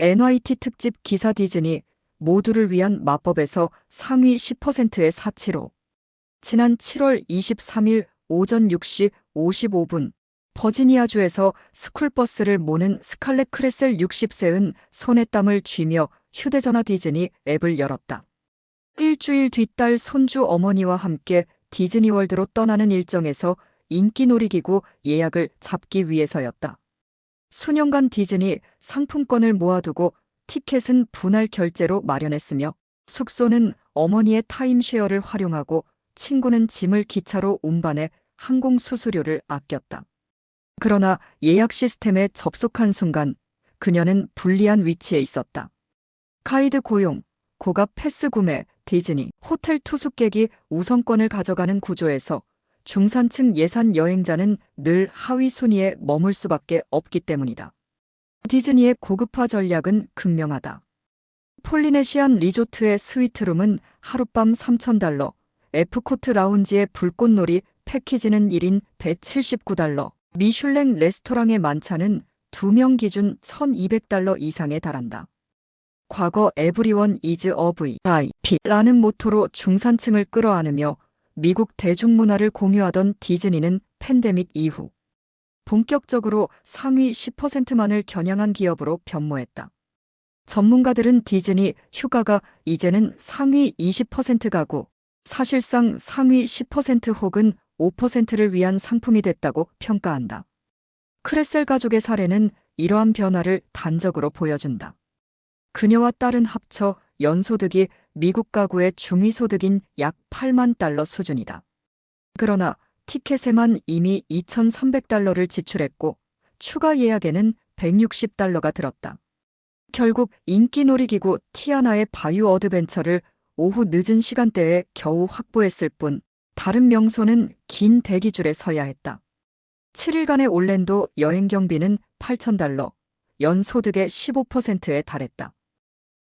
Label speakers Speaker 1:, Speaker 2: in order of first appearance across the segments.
Speaker 1: NYT 특집 기사 디즈니 모두를 위한 마법에서 상위 10%의 사치로 지난 7월 23일 오전 6시 55분 버지니아주에서 스쿨버스를 모는 스칼렛 크레셀 60세은 손에 땀을 쥐며 휴대전화 디즈니 앱을 열었다. 일주일 뒤 딸 손주 어머니와 함께 디즈니월드로 떠나는 일정에서 인기 놀이기구 예약을 잡기 위해서였다. 수년간 디즈니 상품권을 모아두고 티켓은 분할 결제로 마련했으며 숙소는 어머니의 타임쉐어를 활용하고 친구는 짐을 기차로 운반해 항공 수수료를 아꼈다. 그러나 예약 시스템에 접속한 순간 그녀는 불리한 위치에 있었다. 가이드 고용, 고가 패스 구매, 디즈니, 호텔 투숙객이 우선권을 가져가는 구조에서 중산층 예산 여행자는 늘 하위 순위에 머물 수밖에 없기 때문이다. 디즈니의 고급화 전략은 극명하다. 폴리네시안 리조트의 스위트룸은 하룻밤 3,000달러, F코트 라운지의 불꽃놀이 패키지는 1인 179달러, 미슐랭 레스토랑의 만찬은 2명 기준 1,200달러 이상에 달한다. 과거 에브리원 이즈 어브이 IP라는 모토로 중산층을 끌어안으며 미국 대중문화를 공유하던 디즈니는 팬데믹 이후 본격적으로 상위 10%만을 겨냥한 기업으로 변모했다. 전문가들은 디즈니 휴가가 이제는 상위 20% 가구, 사실상 상위 10% 혹은 5%를 위한 상품이 됐다고 평가한다. 크레셀 가족의 사례는 이러한 변화를 단적으로 보여준다. 그녀와 딸은 합쳐 연소득이 미국 가구의 중위소득인 약 8만 달러 수준이다. 그러나 티켓에만 이미 2,300달러를 지출했고 추가 예약에는 160달러가 들었다. 결국 인기 놀이기구 티아나의 바유 어드벤처를 오후 늦은 시간대에 겨우 확보했을 뿐 다른 명소는 긴 대기줄에 서야 했다. 7일간의 올랜도 여행 경비는 8,000달러, 연소득의 15%에 달했다.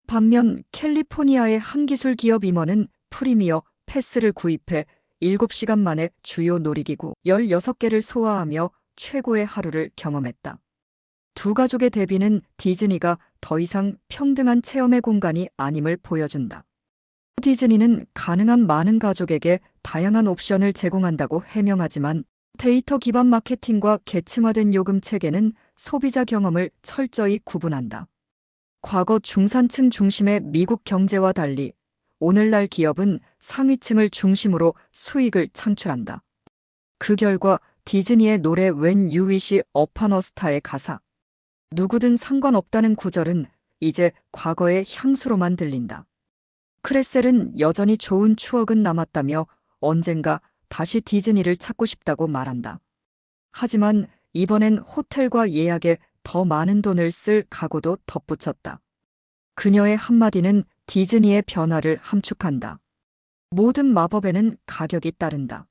Speaker 1: 반면 캘리포니아의 한 기술 기업 임원은 프리미어 패스를 구입해 7시간 만에 주요 놀이기구 16개를 소화하며 최고의 하루를 경험했다. 두 가족의 대비는 디즈니가 더 이상 평등한 체험의 공간이 아님을 보여준다. 디즈니는 가능한 많은 가족에게 다양한 옵션을 제공한다고 해명하지만 데이터 기반 마케팅과 계층화된 요금 체계는 소비자 경험을 철저히 구분한다. 과거 중산층 중심의 미국 경제와 달리 오늘날 기업은 상위층을 중심으로 수익을 창출한다. 그 결과 디즈니의 노래 웬 유윗이 어파너 스타의 가사 누구든 상관없다는 구절은 이제 과거의 향수로만 들린다. 크레셀은 여전히 좋은 추억은 남았다며 언젠가 다시 디즈니를 찾고 싶다고 말한다. 하지만 이번엔 호텔과 예약에 더 많은 돈을 쓸 각오도 덧붙였다. 그녀의 한마디는 디즈니의 변화를 함축한다. 모든 마법에는 가격이 따른다.